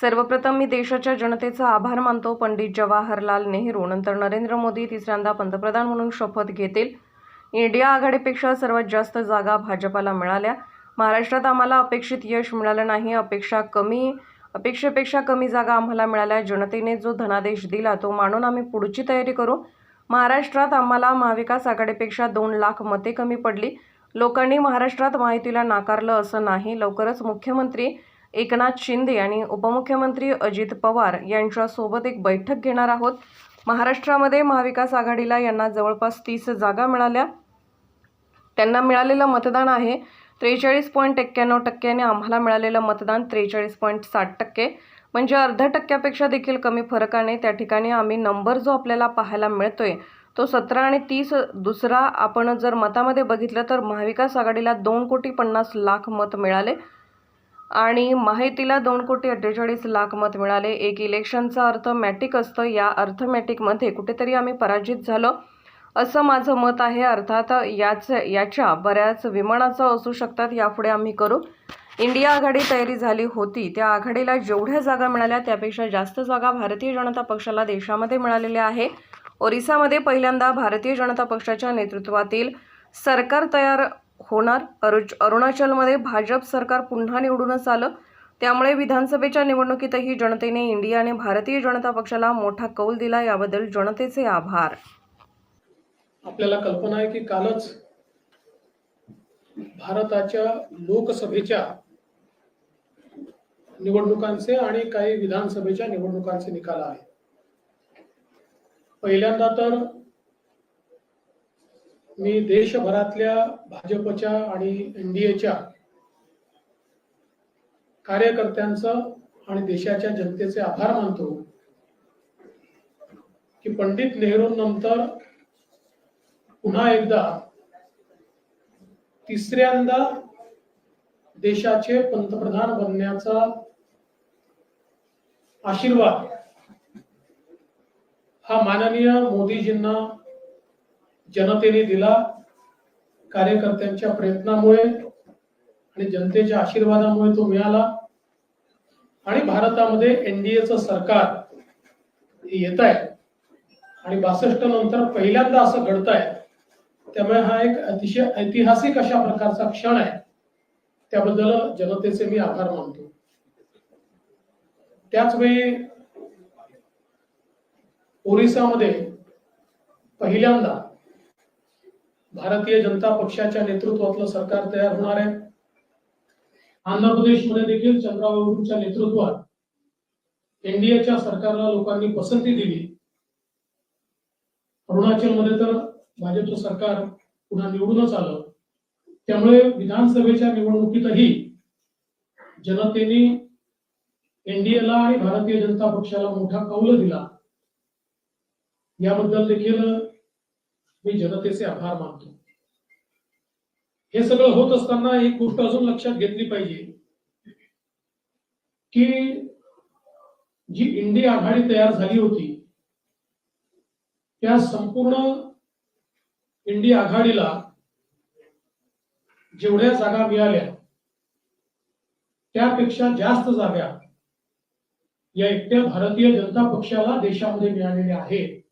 सर्वप्रथम मी देशाच्या जनतेचा आभार मानतो. पंडित जवाहरलाल नेहरू नंतर नरेंद्र मोदी तिसऱ्यांदा पंतप्रधान म्हणून शपथ घेतील. इंडिया आघाडीपेक्षा सर्वात जास्त जागा भाजपाला मिळाल्या. महाराष्ट्रात आम्हाला अपेक्षित यश मिळालं नाही. अपेक्षा कमी अपेक्षेपेक्षा कमी जागा आम्हाला मिळाल्या. जनतेने जो धनादेश दिला तो मानून आम्ही पुढची तयारी करू. महाराष्ट्रात आम्हाला महाविकास आघाडीपेक्षा दोन लाख मते कमी पडली. लोकांनी महाराष्ट्रात माहितीला नाकारलं असं नाही. लवकरच मुख्यमंत्री एकनाथ शिंदे आणि उपमुख्यमंत्री अजित पवार यांच्यासोबत एक बैठक घेणार आहोत. महाराष्ट्रामध्ये महाविकास आघाडीला यांना जवळपास तीस जागा मिळाल्या. त्यांना मिळालेलं मतदान आहे. त्रेचाळीस पॉईंट एक्क्याण्णव टक्क्याने आम्हाला मिळालेलं मतदान त्रेचाळीस पॉईंट साठ टक्के. म्हणजे अर्ध्या टक्क्यापेक्षा देखील कमी फरकाने त्या ठिकाणी आम्ही नंबर जो आपल्याला पाहायला मिळतोय तो सतरा आणि तीस दुसरा आपण जर मतामध्ये बघितलं तर महाविकास आघाडीला दोन कोटी पन्नास लाख मत मिळाले. आणि माहितीला दोन कोटी अठ्ठेचाळीस लाख मत मिळाले. एक इलेक्शनचा अर्थ मॅटिक असतं. या अर्थमॅटिकमध्ये कुठेतरी आम्ही पराजित झालो असं माझं मत आहे. अर्थात याच याच्या बऱ्याच विमानाचं असू शकतात. यापुढे आम्ही करू. इंडिया आघाडी तयारी झाली होती. त्या आघाडीला जेवढ्या जागा मिळाल्या त्यापेक्षा जास्त जागा भारतीय जनता पक्षाला देशामध्ये मिळालेल्या आहे. ओरिसामध्ये पहिल्यांदा भारतीय जनता पक्षाच्या नेतृत्वातील सरकार तयार होणार. अरुज अरुणाचलमध्ये भाजप सरकार पुन्हा निवडूनच आलं. त्यामुळे विधानसभेच्या निवडणुकीतही जनतेने इंडिया आणि भारतीय जनता पक्षाला मोठा कौल दिला. याबद्दल जनतेचे आभार. आपल्याला कल्पना आहे की कालच भारताच्या लोकसभेच्या निवडणुकांचे आणि काही विधानसभेच्या निवडणुकांचे निकाल आहे पहिल्यांदा तर मी देशभरातल्या भाजपच्या आणि एनडीएच्या कार्यकर्त्यांचं आणि देशाच्या जनतेचे आभार मानतो की पंडित नेहरूंनंतर पुन्हा एकदा तिसऱ्यांदा देशाचे पंतप्रधान बनण्याचा आशीर्वाद हा माननीय मोदीजींना जनतेने दिला कार्यकर्त्यांच्या प्रयत्नामुळे आणि जनतेच्या आशीर्वादामुळे तो मिळाला. आणि भारतामध्ये एनडीएचं सरकार येत आहे आणि बासष्ट नंतर पहिल्यांदा असं घडत आहे त्यामुळे हा एक अतिशय ऐतिहासिक अशा प्रकारचा क्षण आहे. त्याबद्दल जनतेचे मी आभार मानतो. त्याचवेळी ओरिसामध्ये पहिल्यांदा भारतीय जनता पक्षाच्या नेतृत्वातलं सरकार तयार होणार आहे. आंध्र प्रदेशमध्ये देखील चंद्राबाबूंच्या नेतृत्वात एनडीएच्या सरकारला लोकांनी पसंती दिली. अरुणाचलमध्ये तर भाजपचं सरकार पुन्हा निवडूनच आलं. त्यामुळे विधानसभेच्या निवडणुकीतही जनतेने एनडीएला आणि भारतीय जनता पक्षाला मोठा कौल दिला. याबद्दल देखील मी जनतेचे आभार मानतो. हे सगळं होत असताना एक गोष्ट अजून लक्षात घेतली पाहिजे. की जी इंडिया आघाडी तयार झाली होती त्या संपूर्ण इंडिया आघाडीला जेवढ्या जागा मिळाल्या त्यापेक्षा जास्त जागा या एकट्या भारतीय जनता पक्षाला देशामध्ये मिळालेल्या आहेत.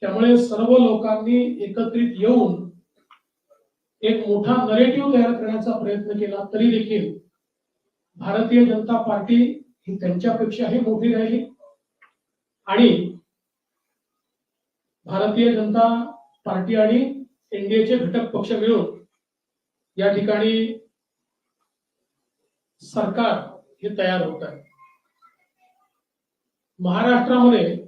त्यामुळे सर्व लोकांनी एकत्रित येऊन एक मोठा नरेटिव्ह तयार करण्याचा प्रयत्न केला तरी देखील भारतीय जनता पार्टी ही त्यांच्यापेक्षाही मोठी राहिली. आणि भारतीय जनता पार्टी आणि एनडीएचे घटक पक्ष मिळून या ठिकाणी सरकार हे तयार होत आहे. महाराष्ट्रामध्ये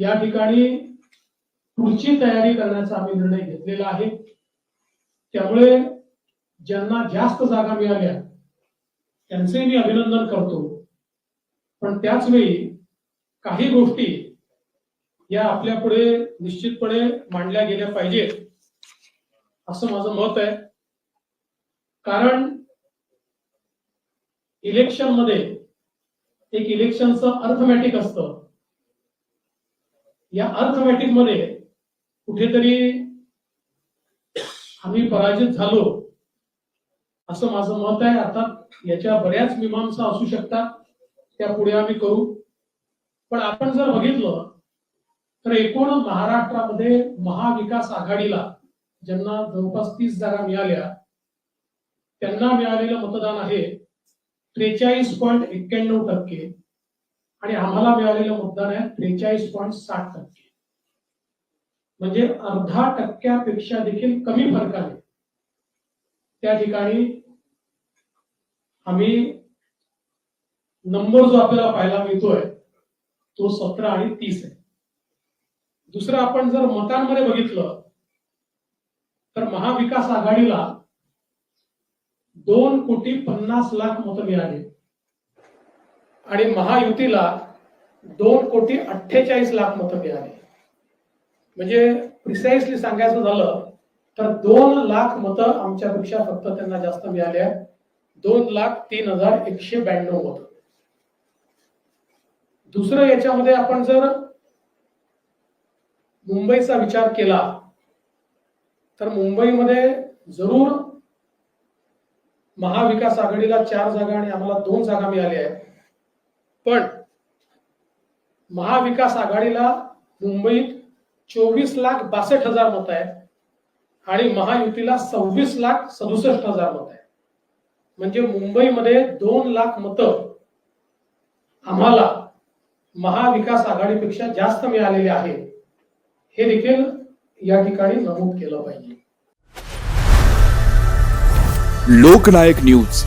या ठिकाणी पुढची तयारी करण्याचा आम्ही निर्णय घेतलेला आहे. त्यामुळे ज्यांना जास्त जागा मिळाल्या त्यांचे मी अभिनंदन करतो. पण त्याच वेळी काही गोष्टी या आपल्या पुढे निश्चितपणे मांडल्या गेल्या पाहिजेत असं माझं मत आहे. कारण इलेक्शनमध्ये एक इलेक्शनचं अर्थमॅटिक असतं. या अर्थमॅटिकमध्ये कुठेतरी आम्ही पराजित झालो असं माझं मत आहे. अर्थात याच्या बऱ्याच मीमांसा असू शकतात त्या पुढे आम्ही करू. पण आपण जर बघितलं तर एकूण महाराष्ट्रामध्ये महाविकास आघाडीला ज्यांना जवळपास तीस जागा मिळाल्या त्यांना मिळालेलं मतदान आहे त्रेचाळीस पॉईंट एक्क्याण्णव टक्के. आणि आम्हाला मिळालेलं मतदान आहे त्रेचाळीस पॉईंट साठ टक्के. म्हणजे अर्धा टक्क्यापेक्षा देखील कमी फरकाने त्या ठिकाणी आम्ही नंबर जो आपल्याला पाहायला मिळतोय तो सतरा आणि तीस आहे. दुसरं आपण जर मतांमध्ये बघितलं तर महाविकास आघाडीला दोन कोटी पन्नास लाख मतं मिळाली. आणि महायुतीला दोन कोटी अठ्ठेचाळीस लाख मतं मिळाली. म्हणजे प्रिसाइसली सांगायचं झालं तर दोन लाख मतं आमच्यापेक्षा फक्त त्यांना जास्त मिळाली दोन लाख तीन हजार एकशे ब्याण्णव मतं. दुसरं याच्यामध्ये आपण जर मुंबईचा विचार केला तर मुंबईमध्ये जरूर महाविकास आघाडीला चार जागा आणि आम्हाला दोन जागा मिळाल्या आहेत. पण महाविकास आघाडीला मुंबईत चोवीस लाख बासष्ट हजार मत आहेत आणि महायुतीला सव्वीस लाख सदुसष्ट हजार मत आहेत. म्हणजे मुंबईमध्ये दोन लाख मतं आम्हाला महाविकास आघाडीपेक्षा जास्त मिळालेले आहे हे देखील या ठिकाणी नमूद केलं पाहिजे. लोकनायक न्यूज.